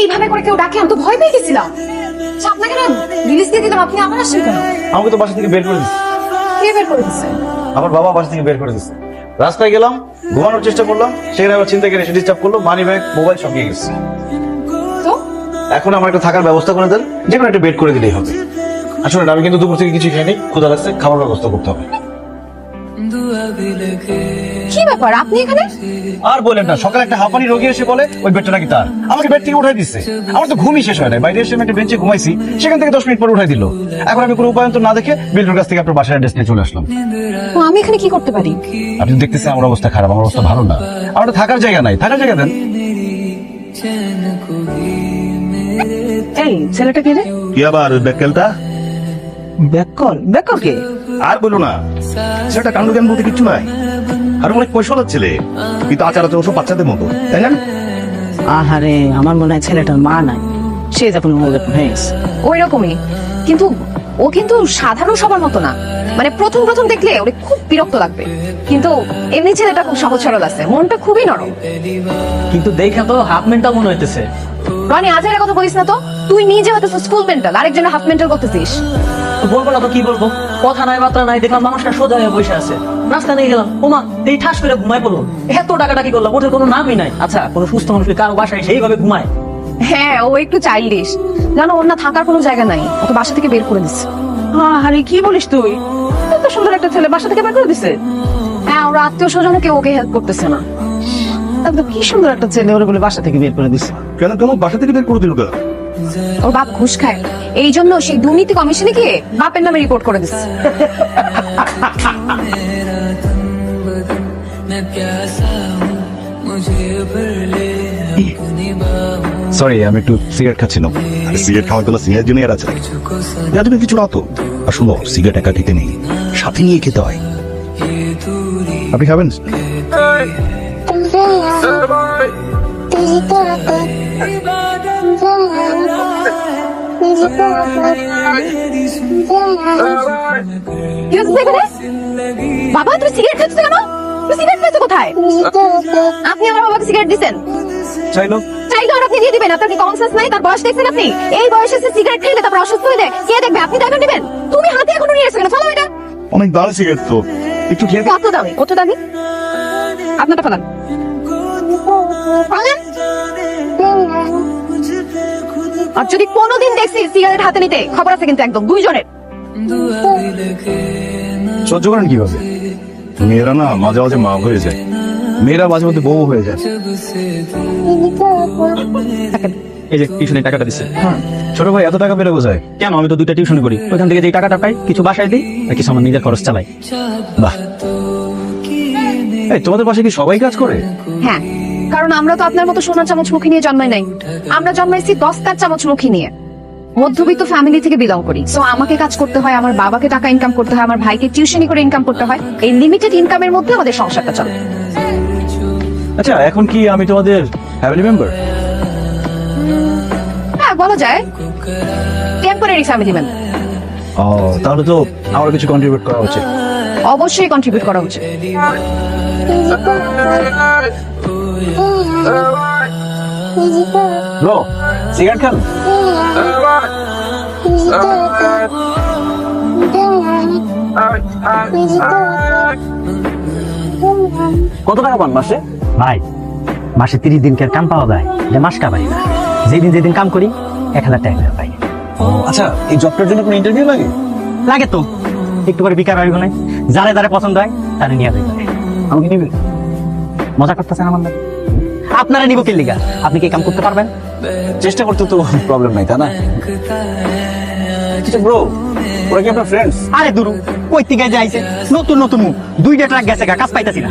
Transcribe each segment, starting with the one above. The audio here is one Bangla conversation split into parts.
এইভাবে করে কেউ ডাকে আমি তো ভয় পেয়ে গেছিলাম। আচ্ছা, আপনাকে না রিলিজ দিয়ে দিলাম আপনি আবার আসছেন কেন আমাকে তো বাসা থেকে বের করে দিচ্ছে কে বের করে দিচ্ছে আমার বাবা বাসা থেকে বের করে দিচ্ছে রাস্তায় গেলাম ঘুমানোর চেষ্টা করলাম সেখানে আবার চিন্তা করে এসে ডিস্টার্ব করল মানি ব্যাগ মোবাইল সব নিয়ে গেছে। তো? এখন আমার একটা থাকার ব্যবস্থা করে দেন যে কোনো একটা বেড করে দিলেই হবে। আসলে আমি কিন্তু দুপুর থেকে কিছু খাইনি ক্ষুধা লাগছে খাবার ব্যবস্থা করতে হবে। কি ব্যাপার? আপনি এখানে? আর বলেন না সকালে একটা হাঁপানি রোগী এসে বলে ওই বেডটা নাকি তার। আমাকে বেড থেকে উঠাই দিচ্ছে আমার তো ঘুমই শেষ হয় না বাইরে এসে আমি একটা বেঞ্চে ঘুমাইছি সেখান থেকে দশ মিনিট পরে উঠাই দিল। এখন আমি কোনো উপায় তো না দেখে বিল্ডুর কাছ থেকে আপনার বাসার অ্যাড্রেস নিয়ে চলে আসলাম। তো আমি এখানে কি করতে পারি? আপনি দেখতেছেন আমার অবস্থা খারাপ আমার অবস্থা ভালো না। আমার তো থাকার জায়গা নাই। থাকার জায়গা দেন। এই ছেলেটা কে রে? কি আবার বেকেলটা ব্যাককল? ব্যাককল কে? আর বলো না। সেটা কাণ্ড জ্ঞান বলতে কিচ্ছু নাই। আর অনেক পয়সা ছেলে কিন্তু আচার আচরণ সব বাচ্চাদের মতো তাই না? আহারে আমার মনে হয় ছেলেটার মা নাই। সে যখন ওই রকমই। কিন্তু ও কিন্তু সাধারণ সবার মতো না। মানে প্রথম প্রথম দেখলে ওরে খুব বিরক্ত লাগবে। কিন্তু এমনি ছেলেটা খুব সহজ সরল আছে। মনটা খুবই নরম। কিন্তু দেখে তো হাফ মেন্টাল মনে হইতেছে। রনি আজ এর কথা বলিস না তো? তুই নিজে হয়তো স্কুল মেন্টাল আরেকজনের হাফ মেন্টাল করতেছিস। বলব না তো কি বলব? কথা নাই বার্তা নাই দেখলাম মানুষটা সোজা হয়ে বসে আছে। রাস্তা নিয়ে গেলাম ওমা এই ঠাস করে ঘুমায় পড়ল। এত টাকাটা কি করলাম ওঠে কোনো নামই নাই। আচ্ছা কোনো সুস্থ মানুষকে কারও বাসায় সেইভাবে ঘুমায়? হ্যাঁ ও একটু চাইল্ডিশ জানো ওর না থাকার কোনো জায়গা নাই। ওকে বাসা থেকে বের করে দিচ্ছে। আরে কি বলিস তুই? এত সুন্দর একটা ছেলে বাসা থেকে বের করে দিছে? হ্যাঁ ওর আত্মীয় স্বজন কেউ ওকে হেল্প করতেছে না। একদম কি সুন্দর একটা ছেলে ওরা বলে বাসা থেকে বের করে দিছে। কেন তোমার বাসা থেকে বের করে দিল কেন? ওর বাপ ঘুষ খায় এই জন্য সেই দুর্নীতি কমিশনে গিয়ে বাপের নামে রিপোর্ট করে দিচ্ছে সরি আমি একটু সিগারেট খাচ্ছিলাম সিগারেট খাওয়ার কোনো সিনিয়র জুনিয়র আছে নাকি যা তুমি কিছু না তো আর শুনো সিগারেট একা খেতে নেই সাথে নিয়ে খেতে হয় আপনি খাবেন? বাবা তুমি সিগারেট খাচ্ছ কেন? তুমি সিগারেট খাচ্ছ কোথায়? আপনি আমার বাবাকে সিগারেট দিছেন। চাইলো। চাইলে আর আপনি দিয়ে দিবেন আপনার কি কমন সেন্স নাই? তার বয়স দেখছেন আপনি? এই বয়সে সে সিগারেট খেলে তারপর অসুস্থ হয়ে যায় কে দেখবে? আপনি দাবি নেবেন। তুমি হাতে এখনও নিয়ে এসেছেন ফলো এটা। অনেক দামি সিগারেট তো। একটু খেয়ে কত দামি? কত দামি? আপনারটা ফেলান। আর যদি কোনোদিন দেখছি সিগারেট হাতে নিতে খবর আছে কিন্তু একদম দুইজনের। সহ্য করেন কীভাবে? মেয়েরা না মাঝে মাঝে মা হয়ে যায়। মেয়েরা মাঝে মধ্যে বউ হয়ে যায়। এই যে টিউশনের টাকাটা দিচ্ছে। ছোট ভাই এত টাকা বেড়ে বোঝায়? কেন? আমি তো দুইটা টিউশন করি। ওইখান থেকে যে টাকাটা পাই কিছু বাসায় দিই আর কিছু আমার নিজের খরচ চালাই। বাহ। এই তোমাদের পাশে কি সবাই কাজ করে? হ্যাঁ কারণ আমরা তো আপনার মতো সোনার চামচ মুখী নিয়ে জন্মাই নাই। আমরা জন্মাইছি দশটার চামচ মুখী নিয়ে। মধ্যবিত্ত ফ্যামিলি থেকে বিলং করি। সো আমাকে কাজ করতে হয় আমার বাবাকে টাকা ইনকাম করতে হয় আমার ভাইকে টিউশনি করে ইনকাম করতে হয়। এই লিমিটেড ইনকামের মধ্যে আমাদের সংসারটা চলে। আচ্ছা এখন কি আমি তোমাদের ফ্যামিলি মেম্বার হ্যাঁ বলা যায় টেম্পোরারি ফ্যামিলি মেম্বার ও তাহলে তো আমার কিছু কন্ট্রিবিউট করা উচিত। অবশ্যই কন্ট্রিবিউট করা উচিত। ব্রো সিগারেট খান? কত টাকা পান মাসে? ভাই মাসে তিরিশ দিন কাম পাওয়া যায় যে মাস কামাই না। যেদিন যেদিন কাম করি এক হাজার টাকা পাই। ও আচ্ছা এই জবটার জন্য কোনো ইন্টারভিউ লাগে? লাগে তো। একটু করে বিকার হয় নাই যারে যারে পছন্দ হয় তারে নিয়ে যাবে আমাকে নিবে? মজা করতেছেন আমার লাগে আপনারা নিব কি লিগা? আপনি কি কাম করতে পারবেন? চেষ্টা করতে তো প্রবলেম নাই তা না? আচ্ছা ব্রো ওরা কি আপনার ফ্রেন্ডস আরে দুরু কই থেকে যাইছে নতুন নতুন মুখ। দুইটা ট্রাক গেছে গা কাজ পাইতাছি না।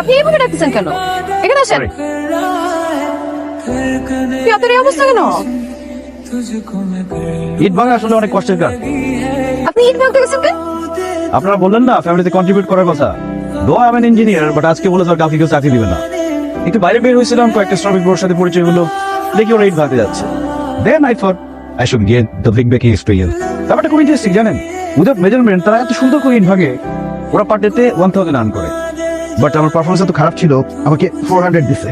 আপনি এইভাবে ডাকতেছেন কেন এখানে আসেন আপনার এই অবস্থা কেন ইট ভাঙা আসলে অনেক কষ্টের কাজ। আপনি ইট ভাঙতে গেছেন কেন? আপনারা বললেন না ফ্যামিলিতে কন্ট্রিবিউট করার কথা। দো আই ইঞ্জিনিয়ার বাট আজকে বলে তো আর কাউকে কেউ চাকরি দিবে না। একটু বাইরে বের হয়েছিলাম কয়েকটা শ্রমিক বোর সাথে পরিচয় হলো। দেখি ওরা ইট ভাঙতে যাচ্ছে। Then I thought I should get the big baking experience ব্যাপারটা খুব ইন্টারেস্টিং জানেন? উইদাউট মেজারমেন্ট তারা এত সুন্দর করে ইট ভাগে ওরা পার ডেতে ওয়ান থাউজেন্ড আর্ন করে বাট আমার পারফরমেন্স এত খারাপ ছিল আমাকে ফোর হান্ড্রেড দিছে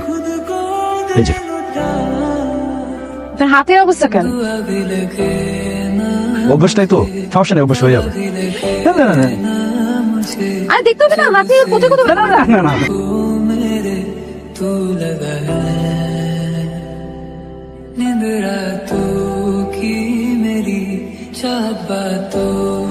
এই যে আপনার হাতের অবস্থা কেন অভ্যাসটাই তো সমস্যা নেই অভ্যাস হয়ে যাবে না না না না আরে দেখতে হবে না হাতে কোথায় কোথায় না না না না नींद रातों की मेरी चाहत बातों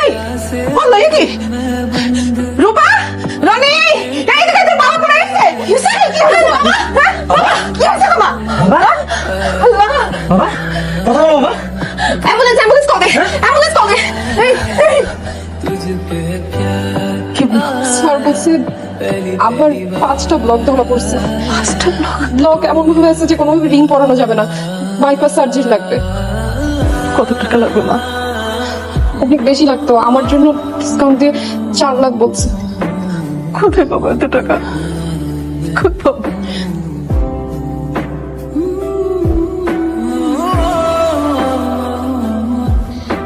এই বলো কি রূপা? রনি? এই দিকে তো বাবা পড়ে গেছে ইউসুফ কি হলো বাবা? হ্যাঁ, বাবা কি হয়েছে বাবা? বাবা বাবা কথা বলো বাবা। Ambulance ambulance call ambulance call দে কি সর্বসে আবার পাঁচটা ব্লক ধরা পড়ছে। পাঁচটা ব্লক ব্লক এমন ভাবে আছে যে কোনোভাবে রিং পরানো যাবে না। বাইপাস সার্জারি লাগবে। কত টাকা লাগবে মা? অনেক বেশি লাগতো। আমার জন্য ডিসকাউন্ট দিয়ে চার লাখ বলছে। কোথায় পাবো এত টাকা?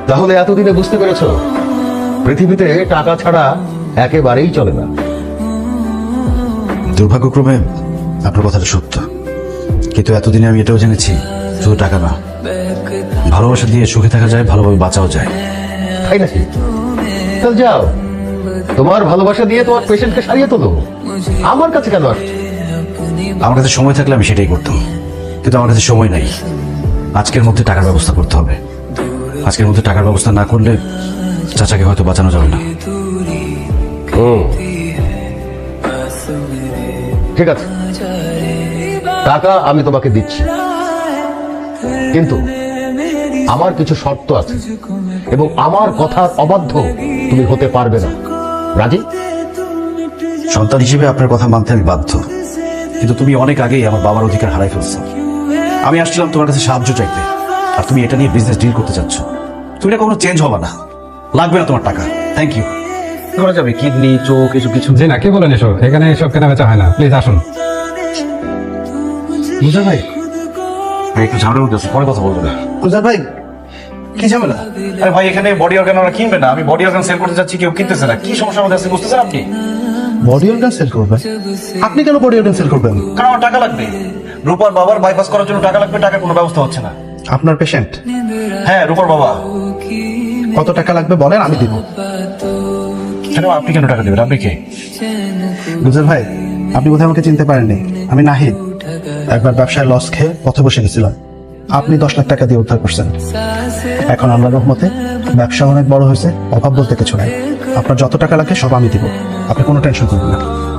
তাহলে এতদিনে বুঝতে পেরেছ পৃথিবীতে টাকা ছাড়া একেবারেই চলে না। দুর্ভাগ্যক্রমে আপনার কথাটা সত্য। কিন্তু এতদিনে আমি এটাও জেনেছি শুধু টাকা না। ভালোবাসা দিয়ে সুখে থাকা যায় ভালোভাবে বাঁচাও যায়। তাই নাকি? তাহলে যাও। তোমার ভালোবাসা দিয়ে তোমার পেশেন্টকে সারিয়ে তোলো। আমার কাছে কেন আসছো? আমার কাছে সময় থাকলে আমি সেটাই করতাম। কিন্তু আমার কাছে সময় নাই। আজকের মধ্যে টাকার ব্যবস্থা করতে হবে। আজকের মধ্যে টাকার ব্যবস্থা না করলে চাচাকে হয়তো বাঁচানো যাবে না। ঠিক আছে। টাকা আমি তোমাকে দিচ্ছি। কিন্তু আমার কিছু শর্ত আছে এবং আমার কথার অবাধ্য তুমি হতে পারবে না। রাজি? সন্তান হিসেবে আপনার কথা মানতে আমি বাধ্য। কিন্তু তুমি অনেক আগেই আমার বাবার অধিকার হারাই ফেলছো। আমি আসছিলাম তোমার কাছে সাহায্য চাইতে। আর তুমি এটা নিয়ে বিজনেস ডিল করতে চাচ্ছ তুমি এটা কখনো চেঞ্জ হবে না। লাগবে না তোমার টাকা। থ্যাংক ইউ করা যাবে কিডনি চোখ এসব কিছু। জি না কে বলেন এসব? এখানে এসব কেনা বেচা হয় না। প্লিজ আসুন। বুঝা ভাই। ভাই একটু ঝামেলা উঠেছে পরে কথা বলব। না তুষার ভাই কি ঝামেলা? আরে ভাই এখানে বডি অর্গান ওরা কিনবে না। আমি বডি অর্গান সেল করতে যাচ্ছি কেউ কিনতেছে না। কি সমস্যা আমাদের আছে বুঝতেছেন আপনি? বডি অর্গান সেল করবেন আপনি কেন বডি অর্গান সেল করবেন? কারণ আমার টাকা লাগবে। রূপার বাবার বাইপাস করার জন্য টাকা লাগবে টাকার কোনো ব্যবস্থা হচ্ছে না। আপনার পেশেন্ট হ্যাঁ রূপার বাবা। কত টাকা লাগবে বলেন আমি দিব। কেন আপনি কেন টাকা দেবেন? আপনি কে? গুজর ভাই আপনি বোধহয় আমাকে চিনতে পারেননি। আমি নাহিদ। একবার ব্যবসায় লস খেয়ে পথে বসে গেছিলাম। আপনি দশ লাখ টাকা দিয়ে উদ্ধার করছেন। এখন আল্লাহ রহমতে ব্যবসা অনেক বড় হয়েছে, অভাব বলতে কিছু নাই। আপনার যত টাকা লাগে সব আমি দিব। আপনি কোনো টেনশন করবেন না।